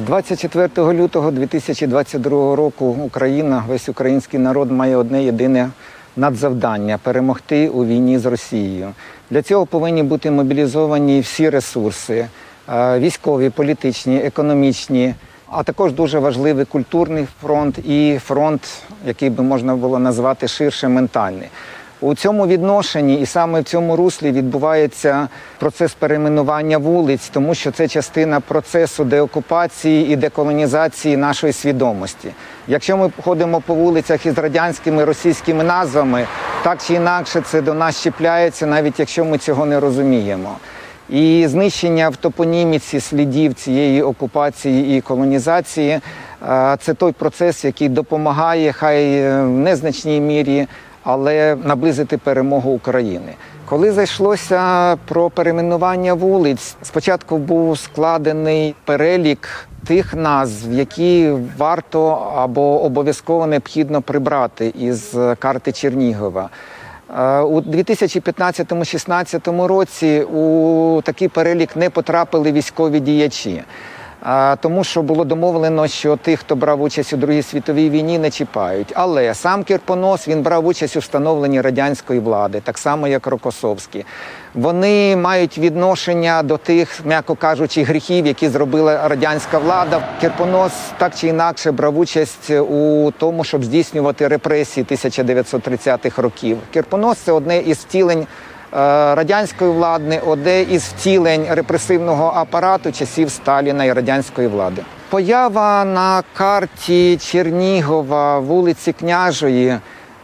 24 лютого 2022 року Україна, весь український народ має одне єдине надзавдання перемогти у війні з Росією. Для цього повинні бути мобілізовані всі ресурси е, військові, політичні, економічні, а також дуже важливий культурний фронт і фронт, який би можна було назвати ширше ментальний. У цьому відношенні і саме в цьому руслі відбувається процес перейменування вулиць, тому що це частина процесу деокупації і деколонізації нашої свідомості. Якщо ми ходимо по вулицях із радянськими російськими назвами, так чи інакше це до нас чіпляється, навіть якщо ми цього не розуміємо. І знищення в топоніміці слідів цієї окупації і колонізації це той процес, який допомагає, хай е, в незначній мірі, але наблизити перемогу України. Коли зайшлося про перейменування вулиць, спочатку був складений перелік тих назв, які варто або обов'язково необхідно прибрати із карти Чернігова. Е, У 2015-16 році у такий перелік не потрапили військові діячі, тому що було домовлено, що тих, хто брав участь у Другій світовій війні, не чіпають. Але сам Кірпонос він брав участь у встановленні радянської влади, так само як Рокосовський. Вони мають відношення до тих, м'яко кажучи, гріхів, які зробила радянська влада. Кірпонос так чи інакше брав участь у тому, щоб здійснювати репресії 1930-х років. Кірпонос це одне із втілень радянської влади, одне із втілень репресивного апарату часів Сталіна і радянської влади. Поява на карті Чернігова вулиці Княжої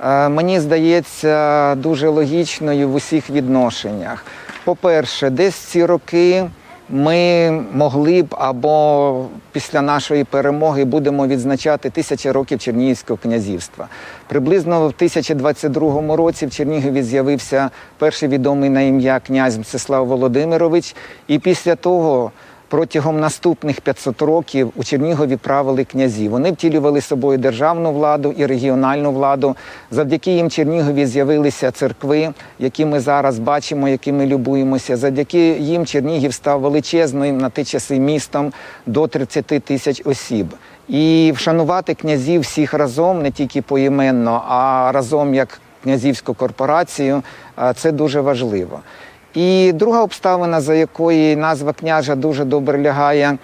е, мені здається дуже логічною в усіх відношеннях. По-перше, десь ці роки ми могли б або після нашої перемоги будемо відзначати тисячі років Чернігівського князівства. Приблизно в 1022 році в Чернігові з'явився перший відомий на ім'я князь Мстислав Володимирович, і після того. Протягом наступних 500 років у Чернігові правили князі. Вони втілювали собою державну владу і регіональну владу. Завдяки їм Чернігові з'явилися церкви, які ми зараз бачимо, якими любуємося. Завдяки їм Чернігів став величезним на ті часи містом до 30 тисяч осіб. І вшанувати князів всіх разом, не тільки поіменно, а разом як князівську корпорацію, це дуже важливо. І друга обставина, за якої назва княжа дуже добре лягає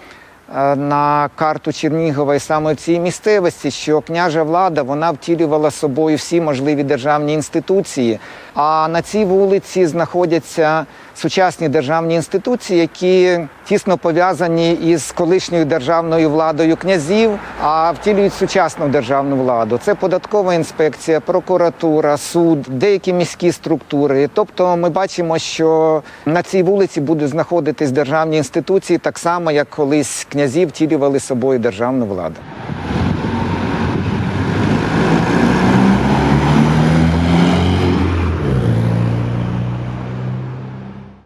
на карту Чернігова, і саме в цій місцевості, що княжа влада вона втілювала собою всі можливі державні інституції. А на цій вулиці знаходяться сучасні державні інституції, які тісно пов'язані із колишньою державною владою князів, а втілюють сучасну державну владу. Це податкова інспекція, прокуратура, суд, деякі міські структури. Тобто, ми бачимо, що на цій вулиці будуть знаходитись державні інституції, так само як колись князі втілювали собою державну владу.